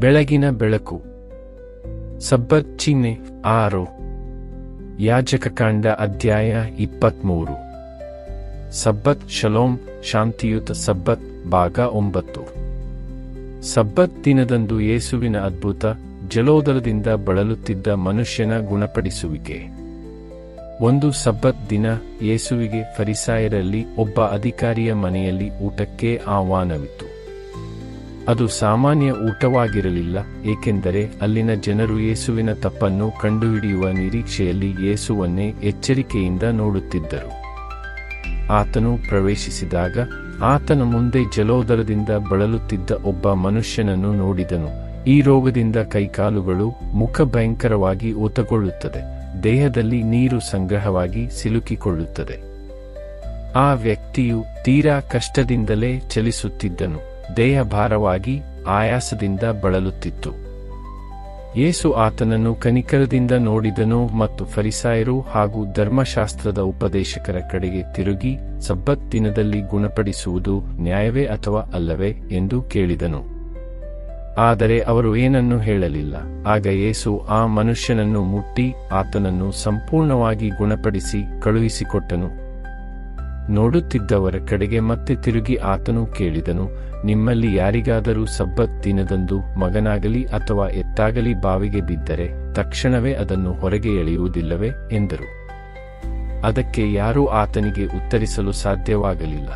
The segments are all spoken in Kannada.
ಬೆಳಗಿನ ಬೆಳಕು. ಸಬ್ಬತ್ ಚಿಹ್ನೆ ಆರು. ಯಾಜಕಕಾಂಡ ಅಧ್ಯಾಯ ಇಪ್ಪತ್ಮೂರು. ಸಬ್ಬತ್ ಶಲೋಮ್ ಶಾಂತಿಯುತ ಸಬ್ಬತ್ ಭಾಗ ಒಂಬತ್ತು. ಸಬ್ಬತ್ ದಿನದಂದು ಯೇಸುವಿನ ಅದ್ಭುತ ಜಲೋದರದಿಂದ ಬಳಲುತ್ತಿದ್ದ ಮನುಷ್ಯನ ಗುಣಪಡಿಸುವಿಕೆ. ಒಂದು ಸಬ್ಬತ್ ದಿನ ಯೇಸುವಿಗೆ ಫರಿಸಾಯರಲ್ಲಿ ಒಬ್ಬ ಅಧಿಕಾರಿಯ ಮನೆಯಲ್ಲಿ ಊಟಕ್ಕೆ ಆಹ್ವಾನವಿತ್ತು. ಅದು ಸಾಮಾನ್ಯ ಊಟವಾಗಿರಲಿಲ್ಲ, ಏಕೆಂದರೆ ಅಲ್ಲಿನ ಜನರು ಯೇಸುವಿನ ತಪ್ಪನ್ನು ಕಂಡುಹಿಡಿಯುವ ನಿರೀಕ್ಷೆಯಲ್ಲಿ ಯೇಸುವನ್ನೇ ಎಚ್ಚರಿಕೆಯಿಂದ ನೋಡುತ್ತಿದ್ದರು. ಆತನು ಪ್ರವೇಶಿಸಿದಾಗ, ಆತನ ಮುಂದೆ ಜಲೋದರದಿಂದ ಬಳಲುತ್ತಿದ್ದ ಒಬ್ಬ ಮನುಷ್ಯನನ್ನು ನೋಡಿದನು. ಈ ರೋಗದಿಂದ ಕೈಕಾಲುಗಳು ಮುಖ ಭಯಂಕರವಾಗಿ ಊತಗೊಳ್ಳುತ್ತದೆ ದೇಹದಲ್ಲಿ ನೀರು ಸಂಗ್ರಹವಾಗಿ ಸಿಲುಕಿಕೊಳ್ಳುತ್ತದೆ. ಆ ವ್ಯಕ್ತಿಯು ತೀರಾ ಕಷ್ಟದಿಂದಲೇ ಚಲಿಸುತ್ತಿದ್ದನು. ದೇಹ ಭಾರವಾಗಿ ಆಯಾಸದಿಂದ ಬಳಲುತ್ತಿತ್ತು. ಯೇಸು ಆತನನ್ನು ಕನಿಕರದಿಂದ ನೋಡಿದನು ಮತ್ತು ಫರಿಸಾಯರು ಹಾಗೂ ಧರ್ಮಶಾಸ್ತ್ರದ ಉಪದೇಶಕರ ಕಡೆಗೆ ತಿರುಗಿ ಸಬ್ಬತ್ ದಿನದಲ್ಲಿ ಗುಣಪಡಿಸುವುದು ನ್ಯಾಯವೇ ಅಥವಾ ಅಲ್ಲವೇ ಎಂದು ಕೇಳಿದನು. ಆದರೆ ಅವರು ಏನನ್ನೂ ಹೇಳಲಿಲ್ಲ. ಆಗ ಯೇಸು ಆ ಮನುಷ್ಯನನ್ನು ಮುಟ್ಟಿ ಆತನನ್ನು ಸಂಪೂರ್ಣವಾಗಿ ಗುಣಪಡಿಸಿ ಕಳುಹಿಸಿಕೊಟ್ಟನು. ನೋಡುತ್ತಿದ್ದವರ ಕಡೆಗೆ ಮತ್ತೆ ತಿರುಗಿ ಆತನು ಕೇಳಿದನು, ನಿಮ್ಮಲ್ಲಿ ಯಾರಿಗಾದರೂ ಸಬ್ಬತ್ ದಿನದಂದು ಮಗನಾಗಲಿ ಅಥವಾ ಎತ್ತಾಗಲಿ ಬಾವಿಗೆ ಬಿದ್ದರೆ ತಕ್ಷಣವೇ ಅದನ್ನು ಹೊರಗೆ ಎಳೆಯುವುದಿಲ್ಲವೇ ಎಂದರು. ಅದಕ್ಕೆ ಯಾರೂ ಆತನಿಗೆ ಉತ್ತರಿಸಲು ಸಾಧ್ಯವಾಗಲಿಲ್ಲ.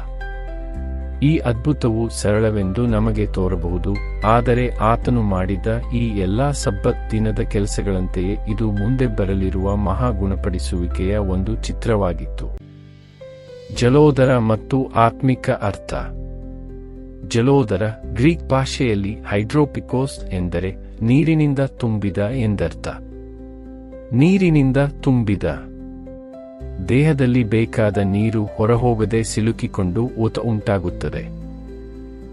ಈ ಅದ್ಭುತವು ಸರಳವೆಂದು ನಮಗೆ ತೋರಬಹುದು, ಆದರೆ ಆತನು ಮಾಡಿದ ಈ ಎಲ್ಲಾ ಸಬ್ಬತ್ ದಿನದ ಕೆಲಸಗಳಂತೆಯೇ ಇದು ಮುಂದೆ ಬರಲಿರುವ ಮಹಾ ಗುಣಪಡಿಸುವಿಕೆಯ ಒಂದು ಚಿತ್ರವಾಗಿತ್ತು. ಜಲೋದರ ಮತ್ತು ಆತ್ಮಿಕ ಅರ್ಥ. ಜಲೋದರ ಗ್ರೀಕ್ ಭಾಷೆಯಲ್ಲಿ ಹೈಡ್ರೋಪಿಕೋಸ್ ಎಂದರೆ ನೀರಿನಿಂದ ತುಂಬಿದ ಎಂದರ್ಥ. ನೀರಿನಿಂದ ತುಂಬಿದ. ದೇಹದಲ್ಲಿ ಬೇಕಾದ ನೀರು ಹೊರಹೋಗದೆ ಸಿಲುಕಿಕೊಂಡು ಊತ ಉಂಟಾಗುತ್ತದೆ.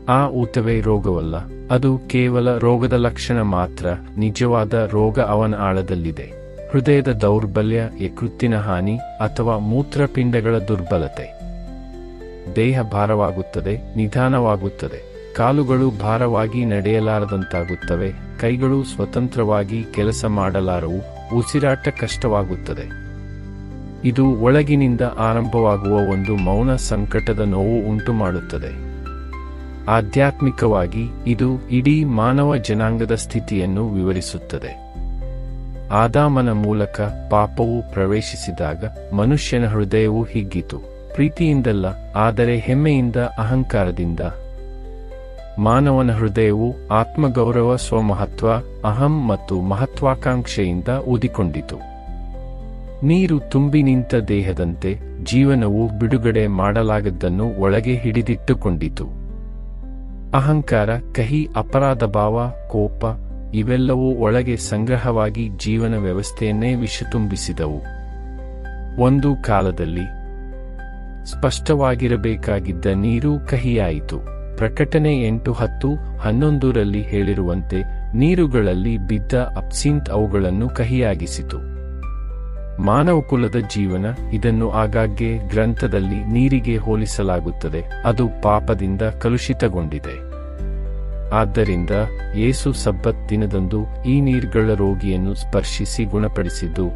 ಆ ಊತವೇ ರೋಗವಲ್ಲ, ಅದು ಕೇವಲ ರೋಗದ ಲಕ್ಷಣ ಮಾತ್ರ, ನಿಜವಾದ ರೋಗ ಅವನ ಆಳದಲ್ಲಿದೆ. ಹೃದಯದ ದೌರ್ಬಲ್ಯ, ಯಕೃತ್ತಿನ ಹಾನಿ ಅಥವಾ ಮೂತ್ರಪಿಂಡಗಳ ದುರ್ಬಲತೆ. ದೇಹ ಭಾರವಾಗುತ್ತದೆ, ನಿಧಾನವಾಗುತ್ತದೆ. ಕಾಲುಗಳು ಭಾರವಾಗಿ ನಡೆಯಲಾರದಂತಾಗುತ್ತವೆ, ಕೈಗಳು ಸ್ವತಂತ್ರವಾಗಿ ಕೆಲಸ ಮಾಡಲಾರವು, ಉಸಿರಾಟ ಕಷ್ಟವಾಗುತ್ತದೆ. ಇದು ಒಳಗಿನಿಂದ ಆರಂಭವಾಗುವ ಒಂದು ಮೌನ ಸಂಕಟದ ನೋವು ಉಂಟುಮಾಡುತ್ತದೆ. ಆಧ್ಯಾತ್ಮಿಕವಾಗಿ ಇದು ಇಡೀ ಮಾನವ ಜನಾಂಗದ ಸ್ಥಿತಿಯನ್ನು ವಿವರಿಸುತ್ತದೆ. ಆದಾಮನ ಮೂಲಕ ಪಾಪವು ಪ್ರವೇಶಿಸಿದಾಗ ಮನುಷ್ಯನ ಹೃದಯವು ಹಿಗ್ಗಿತು. ಪ್ರೀತಿಯಿಂದಲ್ಲ, ಆದರೆ ಹೆಮ್ಮೆಯಿಂದ, ಅಹಂಕಾರದಿಂದ. ಮಾನವನ ಹೃದಯವು ಆತ್ಮಗೌರವ, ಸ್ವಮಹತ್ವ, ಅಹಂ ಮತ್ತು ಮಹತ್ವಾಕಾಂಕ್ಷೆಯಿಂದ ಊದಿಕೊಂಡಿತು. ನೀರು ತುಂಬಿ ನಿಂತ ದೇಹದಂತೆ ಜೀವನವು ಬಿಡುಗಡೆ ಮಾಡಲಾಗದ್ದನ್ನು ಒಳಗೆ ಹಿಡಿದಿಟ್ಟುಕೊಂಡಿತು. ಅಹಂಕಾರ, ಕಹಿ, ಅಪರಾಧ ಭಾವ, ಕೋಪ ಇವೆಲ್ಲವೂ ಒಳಗೆ ಸಂಗ್ರಹವಾಗಿ ಜೀವನ ವ್ಯವಸ್ಥೆಯನ್ನೇ ವಿಷತುಂಬಿಸಿದವು. ಒಂದು ಕಾಲದಲ್ಲಿ ಸ್ಪಷ್ಟವಾಗಿರಬೇಕಾಗಿದ್ದ ನೀರು ಕಹಿಯಾಯಿತು. ಪ್ರಕಟಣೆ ಎಂಟು ಹತ್ತು ಹನ್ನೊಂದರಲ್ಲಿ ಹೇಳಿರುವಂತೆ, ನೀರುಗಳಲ್ಲಿ ಬಿದ್ದ ಅಪ್ಸಿಂತ್ ಅವುಗಳನ್ನು ಕಹಿಯಾಗಿಸಿತು. ಮಾನವಕುಲದ ಜೀವನ ಇದನ್ನು ಆಗಾಗ್ಗೆ ಗ್ರಂಥದಲ್ಲಿ ನೀರಿಗೆ ಹೋಲಿಸಲಾಗುತ್ತದೆ, ಅದು ಪಾಪದಿಂದ ಕಲುಷಿತಗೊಂಡಿದೆ. ಆದ್ದರಿಂದ ಯೇಸು ಸಬ್ಬತ್ ದಿನದಂದು ಈ ನೀರ್ಗಳ ರೋಗಿಯನ್ನು ಸ್ಪರ್ಶಿಸಿ ಗುಣಪಡಿಸಿದ್ದು,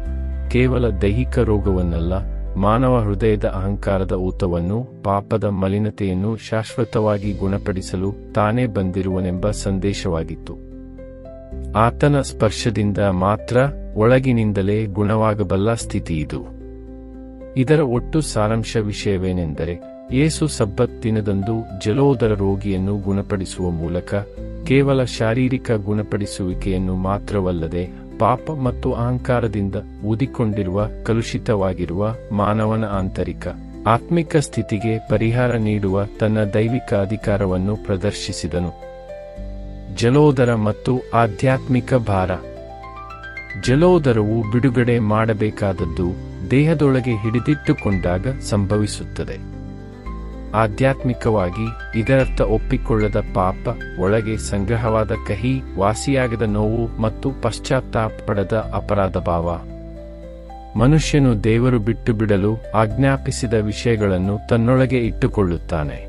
ಕೇವಲ ದೈಹಿಕ ರೋಗವನ್ನಲ್ಲ ಮಾನವ ಹೃದಯದ ಅಹಂಕಾರದ ಊತವನ್ನು, ಪಾಪದ ಮಲಿನತೆಯನ್ನು ಶಾಶ್ವತವಾಗಿ ಗುಣಪಡಿಸಲು ತಾನೇ ಬಂದಿರುವನೆಂಬ ಸಂದೇಶವಾಗಿತ್ತು. ಆತನ ಸ್ಪರ್ಶದಿಂದ ಮಾತ್ರ ಒಳಗಿನಿಂದಲೇ ಗುಣವಾಗಬಲ್ಲ ಸ್ಥಿತಿ ಇದು ಇದರ ಒಟ್ಟು ಸಾರಾಂಶ ವಿಷಯವೇನೆಂದರೆ, ಯೇಸು ಸಬ್ಬತ್ ದಿನದಂದು ಜಲೋದರ ರೋಗಿಯನ್ನು ಗುಣಪಡಿಸುವ ಮೂಲಕ ಕೇವಲ ಶಾರೀರಿಕ ಗುಣಪಡಿಸುವಿಕೆಯನ್ನು ಮಾತ್ರವಲ್ಲದೆ ಪಾಪ ಮತ್ತು ಅಹಂಕಾರದಿಂದ ಊದಿಕೊಂಡಿರುವ, ಕಲುಷಿತವಾಗಿರುವ ಮಾನವನ ಆಂತರಿಕ, ಆತ್ಮಿಕ ಸ್ಥಿತಿಗೆ ಪರಿಹಾರ ನೀಡುವ ತನ್ನ ದೈವಿಕ ಅಧಿಕಾರವನ್ನು ಪ್ರದರ್ಶಿಸಿದನು. ಜಲೋದರ ಮತ್ತು ಆಧ್ಯಾತ್ಮಿಕ ಭಾರ. ಜಲೋದರವು ಬಿಡುಗಡೆ ಮಾಡಬೇಕಾದದ್ದು ದೇಹದೊಳಗೆ ಹಿಡಿದಿಟ್ಟುಕೊಂಡಾಗ ಸಂಭವಿಸುತ್ತದೆ. ಆಧ್ಯಾತ್ಮಿಕವಾಗಿ ಇದರರ್ಥ ಒಪ್ಪಿಕೊಳ್ಳದ ಪಾಪ, ಒಳಗೆ ಸಂಗ್ರಹವಾದ ಕಹಿ, ವಾಸಿಯಾಗದ ನೋವು ಮತ್ತು ಪಶ್ಚಾತ್ತಾಪ ಪಡೆದ ಅಪರಾಧ ಭಾವ. ಮನುಷ್ಯನು ದೇವರು ಬಿಟ್ಟು ಬಿಡಲು ಆಜ್ಞಾಪಿಸಿದ ವಿಷಯಗಳನ್ನು ತನ್ನೊಳಗೆ ಇಟ್ಟುಕೊಳ್ಳುತ್ತಾನೆ.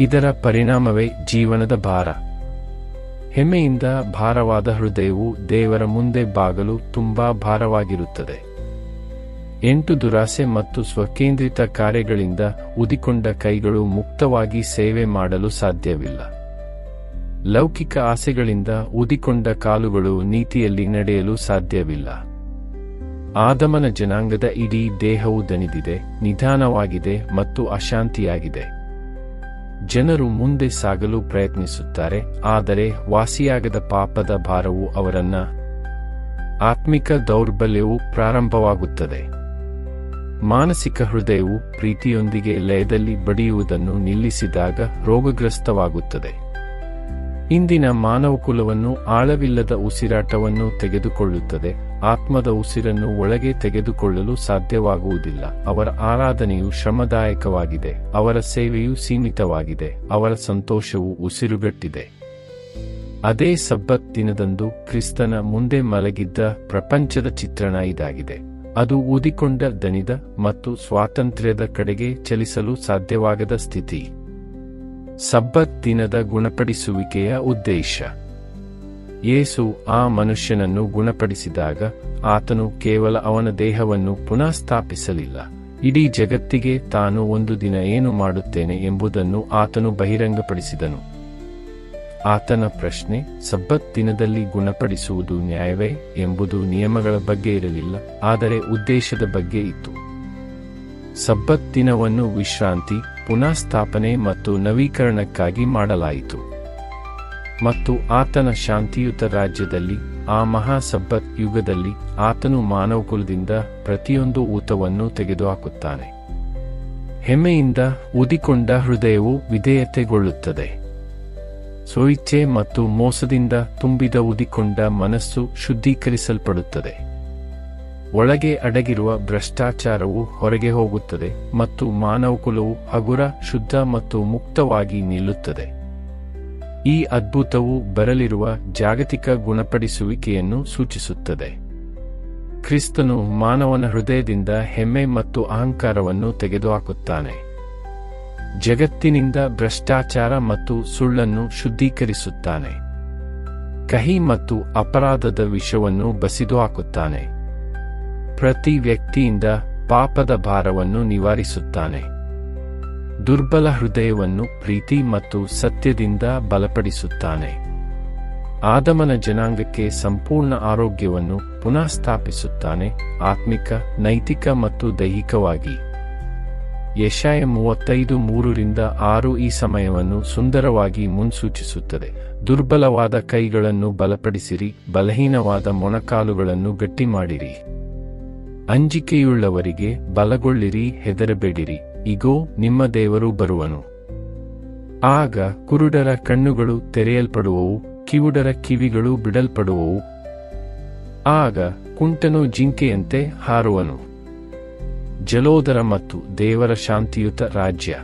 ಇದರ ಪರಿಣಾಮವೇ ಜೀವನದ ಭಾರ. ಹೆಮ್ಮೆಯಿಂದ ಭಾರವಾದ ಹೃದಯವು ದೇವರ ಮುಂದೆ ಬಾಗಲು ತುಂಬಾ ಭಾರವಾಗಿರುತ್ತದೆ. ಎಂಟು ದುರಾಸೆ ಮತ್ತು ಸ್ವಕೇಂದ್ರಿತ ಕಾರ್ಯಗಳಿಂದ ಉದಿಕೊಂಡ ಕೈಗಳು ಮುಕ್ತವಾಗಿ ಸೇವೆ ಮಾಡಲು ಸಾಧ್ಯವಿಲ್ಲ. ಲೌಕಿಕ ಆಸೆಗಳಿಂದ ಉದಿಕೊಂಡ ಕಾಲುಗಳು ನೀತಿಯಲ್ಲಿ ನಡೆಯಲು ಸಾಧ್ಯವಿಲ್ಲ. ಆದಮನ ಜನಾಂಗದ ಇಡೀ ದೇಹವು ದಣಿದಿದೆ, ನಿಧಾನವಾಗಿದೆ ಮತ್ತು ಅಶಾಂತಿಯಾಗಿದೆ. ಜನರು ಮುಂದೆ ಸಾಗಲು ಪ್ರಯತ್ನಿಸುತ್ತಾರೆ, ಆದರೆ ವಾಸಿಯಾಗದ ಪಾಪದ ಭಾರವು ಅವರನ್ನ ಆತ್ಮಿಕ ದೌರ್ಬಲ್ಯವು ಪ್ರಾರಂಭವಾಗುತ್ತದೆ. ಮಾನಸಿಕ ಹೃದಯವು ಪ್ರೀತಿಯೊಂದಿಗೆ ಲಯದಲ್ಲಿ ಬಡಿಯುವುದನ್ನು ನಿಲ್ಲಿಸಿದಾಗ ರೋಗಗ್ರಸ್ತವಾಗುತ್ತದೆ. ಇಂದಿನ ಮಾನವಕುಲವನ್ನು ಆಳವಿಲ್ಲದ ಉಸಿರಾಟವನ್ನು ತೆಗೆದುಕೊಳ್ಳುತ್ತದೆ. ಆತ್ಮದ ಉಸಿರನ್ನು ಒಳಗೆ ತೆಗೆದುಕೊಳ್ಳಲು ಸಾಧ್ಯವಾಗುವುದಿಲ್ಲ. ಅವರ ಆರಾಧನೆಯು ಶ್ರಮದಾಯಕವಾಗಿದೆ. ಅವರ ಸೇವೆಯು ಸೀಮಿತವಾಗಿದೆ. ಅವರ ಸಂತೋಷವು ಉಸಿರುಗಟ್ಟಿದೆ. ಅದೇ ಸಬ್ಬತ್ ದಿನದಂದು ಕ್ರಿಸ್ತನ ಮುಂದೆ ಮಲಗಿದ್ದ ಪ್ರಪಂಚದ ಚಿತ್ರಣ ಇದಾಗಿದೆ. ಅದು ಊದಿಕೊಂಡ ದನಿದ ಮತ್ತು ಸ್ವಾತಂತ್ರ್ಯದ ಕಡೆಗೆ ಚಲಿಸಲು ಸಾಧ್ಯವಾಗದ ಸ್ಥಿತಿ. ಸಬ್ಬತ್ ದಿನದ ಗುಣಪಡಿಸುವಿಕೆಯ ಉದ್ದೇಶ. ಯೇಸು ಆ ಮನುಷ್ಯನನ್ನು ಗುಣಪಡಿಸಿದಾಗ ಆತನು ಕೇವಲ ಅವನ ದೇಹವನ್ನು ಪುನಃ ಸ್ಥಾಪಿಸಲಿಲ್ಲ. ಇಡೀ ಜಗತ್ತಿಗೆ ತಾನು ಒಂದು ದಿನ ಏನು ಮಾಡುತ್ತೇನೆ ಎಂಬುದನ್ನು ಆತನು ಬಹಿರಂಗಪಡಿಸಿದನು. ಆತನ ಪ್ರಶ್ನೆ ಸಬ್ಬತ್ ದಿನದಲ್ಲಿ ಗುಣಪಡಿಸುವುದು ನ್ಯಾಯವೇ ಎಂಬುದು ನಿಯಮಗಳ ಬಗ್ಗೆ ಇರಲಿಲ್ಲ, ಆದರೆ ಉದ್ದೇಶದ ಬಗ್ಗೆ ಇತ್ತು. ಸಬ್ಬತ್ ದಿನವನ್ನು ವಿಶ್ರಾಂತಿ, ಪುನಃಸ್ಥಾಪನೆ ಮತ್ತು ನವೀಕರಣಕ್ಕಾಗಿ ಮಾಡಲಾಯಿತು. ಮತ್ತು ಆತನ ಶಾಂತಿಯುತ ರಾಜ್ಯದಲ್ಲಿ, ಆ ಮಹಾ ಸಬ್ಬತ್ ಯುಗದಲ್ಲಿ, ಆತನು ಮಾನವಕುಲದಿಂದ ಪ್ರತಿಯೊಂದು ಊತವನ್ನು ತೆಗೆದುಹಾಕುತ್ತಾನೆ. ಹೆಮ್ಮೆಯಿಂದ ಉದಿಕೊಂಡ ಹೃದಯವು ವಿಧೇಯತೆಗೊಳ್ಳುತ್ತದೆ. ಸ್ವಇಚ್ಛೆ ಮತ್ತು ಮೋಸದಿಂದ ತುಂಬಿದ ಉದಿಕೊಂಡ ಮನಸ್ಸು ಶುದ್ಧೀಕರಿಸಲ್ಪಡುತ್ತದೆ. ಒಳಗೆ ಅಡಗಿರುವ ಭ್ರಷ್ಟಾಚಾರವು ಹೊರಗೆ ಹೋಗುತ್ತದೆ ಮತ್ತು ಮಾನವಕುಲವು ಹಗುರ, ಶುದ್ಧ ಮತ್ತು ಮುಕ್ತವಾಗಿ ನಿಲ್ಲುತ್ತದೆ. ಈ ಅದ್ಭುತವು ಬರಲಿರುವ ಜಾಗತಿಕ ಗುಣಪಡಿಸುವಿಕೆಯನ್ನು ಸೂಚಿಸುತ್ತದೆ. ಕ್ರಿಸ್ತನು ಮಾನವನ ಹೃದಯದಿಂದ ಹೆಮ್ಮೆ ಮತ್ತು ಅಹಂಕಾರವನ್ನು ತೆಗೆದುಹಾಕುತ್ತಾನೆ. ಜಗತ್ತಿನಿಂದ ಭ್ರಷ್ಟಾಚಾರ ಮತ್ತು ಸುಳ್ಳನ್ನು ಶುದ್ಧೀಕರಿಸುತ್ತಾನೆ. ಕಹಿ ಮತ್ತು ಅಪರಾಧದ ವಿಷವನ್ನು ಬಸಿದು ಹಾಕುತ್ತಾನೆ ಪ್ರತಿ ವ್ಯಕ್ತಿಯಿಂದ ಪಾಪದ ಭಾರವನ್ನು ನಿವಾರಿಸುತ್ತಾನೆ. ದುರ್ಬಲ ಹೃದಯವನ್ನು ಪ್ರೀತಿ ಮತ್ತು ಸತ್ಯದಿಂದ ಬಲಪಡಿಸುತ್ತಾನೆ. ಆದಮನ ಜನಾಂಗಕ್ಕೆ ಸಂಪೂರ್ಣ ಆರೋಗ್ಯವನ್ನು ಪುನಃ ಸ್ಥಾಪಿಸುತ್ತಾನೆ ಆತ್ಮಿಕ, ನೈತಿಕ ಮತ್ತು ದೈಹಿಕವಾಗಿ. ಯಶಾಯ ಮೂವತ್ತೈದು ಮೂರರಿಂದ ಆರು ಈ ಸಮಯವನ್ನು ಸುಂದರವಾಗಿ ಮುನ್ಸೂಚಿಸುತ್ತದೆ. ದುರ್ಬಲವಾದ ಕೈಗಳನ್ನು ಬಲಪಡಿಸಿರಿ, ಬಲಹೀನವಾದ ಮೊಣಕಾಲುಗಳನ್ನು ಗಟ್ಟಿ ಮಾಡಿರಿ ಅಂಜಿಕೆಯುಳ್ಳವರಿಗೆ ಬಲಗೊಳ್ಳಿರಿ, ಹೆದರಬೇಡಿರಿ. ಇಗೋ, ನಿಮ್ಮ ದೇವರು ಬರುವನು. ಆಗ ಕುರುಡರ ಕಣ್ಣುಗಳು ತೆರೆಯಲ್ಪಡುವವು, ಕಿವುಡರ ಕಿವಿಗಳು ಬಿಡಲ್ಪಡುವವು. ಆಗ ಕುಂಟನು ಜಿಂಕೆಯಂತೆ ಹಾರುವನು. ಜಲೋದರ ಮತ್ತು ದೇವರ ಶಾಂತಿಯುತ ರಾಜ್ಯ.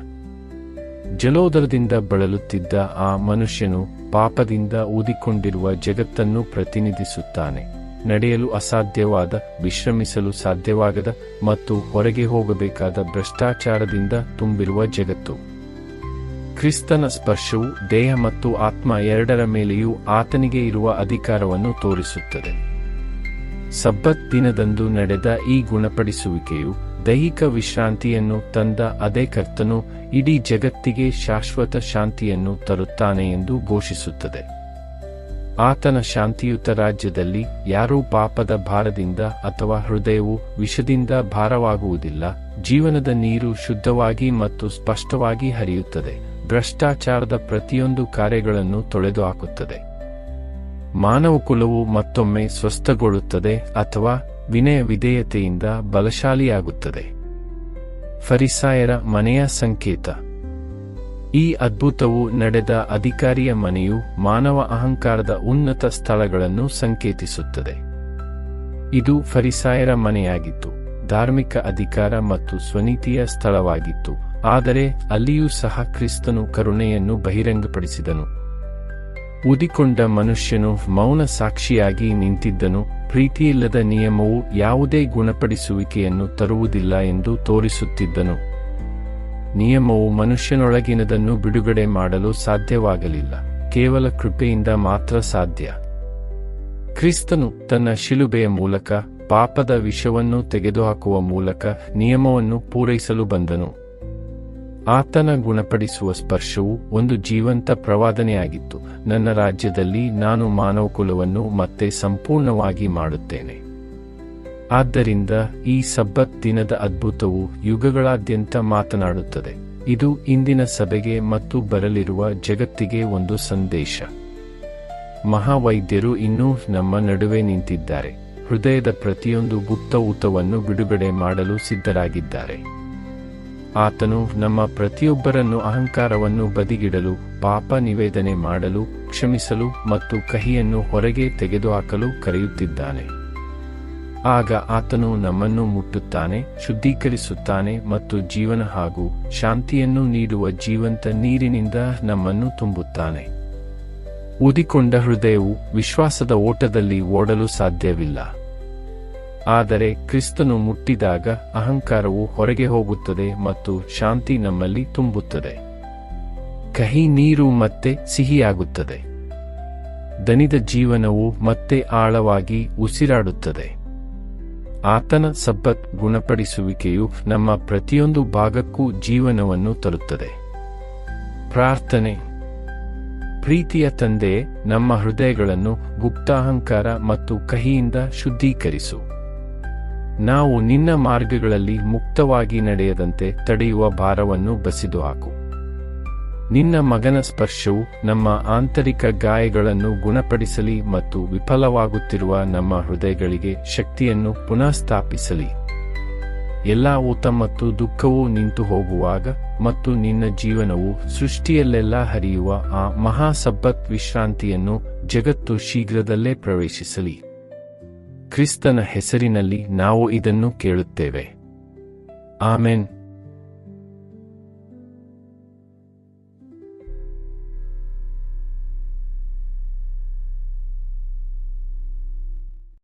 ಜಲೋದರದಿಂದ ಬಳಲುತ್ತಿದ್ದ ಆ ಮನುಷ್ಯನು ಪಾಪದಿಂದ ಊದಿಕೊಂಡಿರುವ ಜಗತ್ತನ್ನು ಪ್ರತಿನಿಧಿಸುತ್ತಾನೆ. ನಡೆಯಲು ಅಸಾಧ್ಯವಾದ, ವಿಶ್ರಮಿಸಲು ಸಾಧ್ಯವಾಗದ ಮತ್ತು ಹೊರಗೆ ಹೋಗಬೇಕಾದ ಭ್ರಷ್ಟಾಚಾರದಿಂದ ತುಂಬಿರುವ ಜಗತ್ತು. ಕ್ರಿಸ್ತನ ಸ್ಪರ್ಶವು ದೇಹ ಮತ್ತು ಆತ್ಮ ಎರಡರ ಮೇಲೆಯೂ ಆತನಿಗೆ ಇರುವ ಅಧಿಕಾರವನ್ನು ತೋರಿಸುತ್ತದೆ. ಸಬ್ಬತ್ ದಿನದಂದು ನಡೆದ ಈ ಗುಣಪಡಿಸುವಿಕೆಯು ದೈಹಿಕ ವಿಶ್ರಾಂತಿಯನ್ನು ತಂದ ಅದೇ ಕರ್ತನು ಇಡೀ ಜಗತ್ತಿಗೆ ಶಾಶ್ವತ ಶಾಂತಿಯನ್ನು ತರುತ್ತಾನೆ ಎಂದು ಘೋಷಿಸುತ್ತದೆ. ಆತನ ಶಾಂತಿಯುತ ರಾಜ್ಯದಲ್ಲಿ ಯಾರೂ ಪಾಪದ ಭಾರದಿಂದ ಅಥವಾ ಹೃದಯವು ವಿಷದಿಂದ ಭಾರವಾಗುವುದಿಲ್ಲ. ಜೀವನದ ನೀರು ಶುದ್ಧವಾಗಿ ಮತ್ತು ಸ್ಪಷ್ಟವಾಗಿ ಹರಿಯುತ್ತದೆ. ಭ್ರಷ್ಟಾಚಾರದ ಪ್ರತಿಯೊಂದು ಕಾರ್ಯಗಳನ್ನು ತೊಳೆದುಹಾಕುತ್ತದೆ. ಮಾನವ ಕುಲವು ಮತ್ತೊಮ್ಮೆ ಸ್ವಸ್ಥಗೊಳ್ಳುತ್ತದೆ ಅಥವಾ ವಿನಯ ವಿಧೇಯತೆಯಿಂದ ಬಲಶಾಲಿಯಾಗುತ್ತದೆ. ಫರಿಸಾಯರ ಮನೆಯ ಸಂಕೇತ. ಈ ಅದ್ಭುತವು ನಡೆದ ಅಧಿಕಾರಿಯ ಮನೆಯು ಮಾನವ ಅಹಂಕಾರದ ಉನ್ನತ ಸ್ಥಳಗಳನ್ನು ಸಂಕೇತಿಸುತ್ತದೆ. ಇದು ಫರಿಸಾಯರ ಮನೆಯಾಗಿತ್ತು. ಧಾರ್ಮಿಕ ಅಧಿಕಾರ ಮತ್ತು ಸ್ವನೀತಿಯ ಸ್ಥಳವಾಗಿತ್ತು. ಆದರೆ ಅಲ್ಲಿಯೂ ಸಹ ಕ್ರಿಸ್ತನು ಕರುಣೆಯನ್ನು ಬಹಿರಂಗಪಡಿಸಿದನು. ಊದಿಕೊಂಡ ಮನುಷ್ಯನು ಮೌನ ಸಾಕ್ಷಿಯಾಗಿ ನಿಂತಿದ್ದನು, ಪ್ರೀತಿಯಿಲ್ಲದ ನಿಯಮವು ಯಾವುದೇ ಗುಣಪಡಿಸುವಿಕೆಯನ್ನು ತರುವುದಿಲ್ಲ ಎಂದು ತೋರಿಸುತ್ತಿದ್ದನು. ನಿಯಮವು ಮನುಷ್ಯನೊಳಗಿನದನ್ನು ಬಿಡುಗಡೆ ಮಾಡಲು ಸಾಧ್ಯವಾಗಲಿಲ್ಲ, ಕೇವಲ ಕೃಪೆಯಿಂದ ಮಾತ್ರ ಸಾಧ್ಯ. ಕ್ರಿಸ್ತನು ತನ್ನ ಶಿಲುಬೆಯ ಮೂಲಕ ಪಾಪದ ವಿಷವನ್ನು ತೆಗೆದುಹಾಕುವ ಮೂಲಕ ನಿಯಮವನ್ನು ಪೂರೈಸಲು ಬಂದನು. ಆತನ ಗುಣಪಡಿಸುವ ಸ್ಪರ್ಶವು ಒಂದು ಜೀವಂತ ಪ್ರವಾದನೆಯಾಗಿತ್ತು. ನನ್ನ ರಾಜ್ಯದಲ್ಲಿ ನಾನು ಮಾನವಕುಲವನ್ನು ಮತ್ತೆ ಸಂಪೂರ್ಣವಾಗಿ ಮಾಡುತ್ತೇನೆ. ಆದ್ದರಿಂದ ಈ ಸಬ್ಬತ್ ದಿನದ ಅದ್ಭುತವು ಯುಗಗಳಾದ್ಯಂತ ಮಾತನಾಡುತ್ತದೆ. ಇದು ಇಂದಿನ ಸಭೆಗೆ ಮತ್ತು ಬರಲಿರುವ ಜಗತ್ತಿಗೆ ಒಂದು ಸಂದೇಶ. ಮಹಾವೈದ್ಯರು ಇನ್ನೂ ನಮ್ಮ ನಡುವೆ ನಿಂತಿದ್ದಾರೆ. ಹೃದಯದ ಪ್ರತಿಯೊಂದು ಗುಪ್ತ ಊತವನ್ನು ಬಿಡುಗಡೆ ಮಾಡಲು ಸಿದ್ಧರಾಗಿದ್ದಾರೆ. ಆತನು ನಮ್ಮ ಪ್ರತಿಯೊಬ್ಬರನ್ನು ಅಹಂಕಾರವನ್ನು ಬದಿಗಿಡಲು, ಪಾಪ ನಿವೇದನೆ ಮಾಡಲು, ಕ್ಷಮಿಸಲು ಮತ್ತು ಕಹಿಯನ್ನು ಹೊರಗೆ ತೆಗೆದುಹಾಕಲು ಕರೆಯುತ್ತಿದ್ದಾನೆ. ಆಗ ಆತನು ನಮ್ಮನ್ನು ಮುಟ್ಟುತ್ತಾನೆ, ಶುದ್ಧೀಕರಿಸುತ್ತಾನೆ ಮತ್ತು ಜೀವನ ಹಾಗೂ ಶಾಂತಿಯನ್ನು ನೀಡುವ ಜೀವಂತ ನೀರಿನಿಂದ ನಮ್ಮನ್ನು ತುಂಬುತ್ತಾನೆ. ಊದಿಕೊಂಡ ಹೃದಯವು ವಿಶ್ವಾಸದ ಓಟದಲ್ಲಿ ಓಡಲು ಸಾಧ್ಯವಿಲ್ಲ. ಆದರೆ ಕ್ರಿಸ್ತನು ಮುಟ್ಟಿದಾಗ ಅಹಂಕಾರವು ಹೊರಗೆ ಹೋಗುತ್ತದೆ ಮತ್ತು ಶಾಂತಿ ನಮ್ಮಲ್ಲಿ ತುಂಬುತ್ತದೆ. ಕಹಿ ನೀರು ಮತ್ತೆ ಸಿಹಿಯಾಗುತ್ತದೆ. ದನಿದ ಜೀವನವು ಮತ್ತೆ ಆಳವಾಗಿ ಉಸಿರಾಡುತ್ತದೆ. ಆತನ ಸಬ್ಬತ್ ಗುಣಪಡಿಸುವಿಕೆಯು ನಮ್ಮ ಪ್ರತಿಯೊಂದು ಭಾಗಕ್ಕೂ ಜೀವನವನ್ನು ತರುತ್ತದೆ. ಪ್ರಾರ್ಥನೆ. ಪ್ರೀತಿಯ ತಂದೆ ನಮ್ಮ ಹೃದಯಗಳನ್ನು ಗುಪ್ತಾಹಂಕಾರ ಮತ್ತು ಕಹಿಯಿಂದ ಶುದ್ಧೀಕರಿಸು. ನಾವು ನಿನ್ನ ಮಾರ್ಗಗಳಲ್ಲಿ ಮುಕ್ತವಾಗಿ ನಡೆಯದಂತೆ ತಡೆಯುವ ಭಾರವನ್ನು ಬಸಿದು ಹಾಕು. ನಿನ್ನ ಮಗನ ಸ್ಪರ್ಶವು ನಮ್ಮ ಆಂತರಿಕ ಗಾಯಗಳನ್ನು ಗುಣಪಡಿಸಲಿ ಮತ್ತು ವಿಫಲವಾಗುತ್ತಿರುವ ನಮ್ಮ ಹೃದಯಗಳಿಗೆ ಶಕ್ತಿಯನ್ನು ಪುನಃಸ್ಥಾಪಿಸಲಿ. ಎಲ್ಲ ಊತ ಮತ್ತು ದುಃಖವು ನಿಂತು ಹೋಗುವಾಗ ಮತ್ತು ನಿನ್ನ ಜೀವನವು ಸೃಷ್ಟಿಯಲ್ಲೆಲ್ಲ ಹರಿಯುವ ಆ ಮಹಾ ಸಬ್ಬತ್ ವಿಶ್ರಾಂತಿಯನ್ನು ಜಗತ್ತು ಶೀಘ್ರದಲ್ಲೇ ಪ್ರವೇಶಿಸಲಿ. ಕ್ರಿಸ್ತನ ಹೆಸರಿನಲ್ಲಿ ನಾವು ಇದನ್ನು ಕೇಳುತ್ತೇವೆ. ಆಮೆನ್.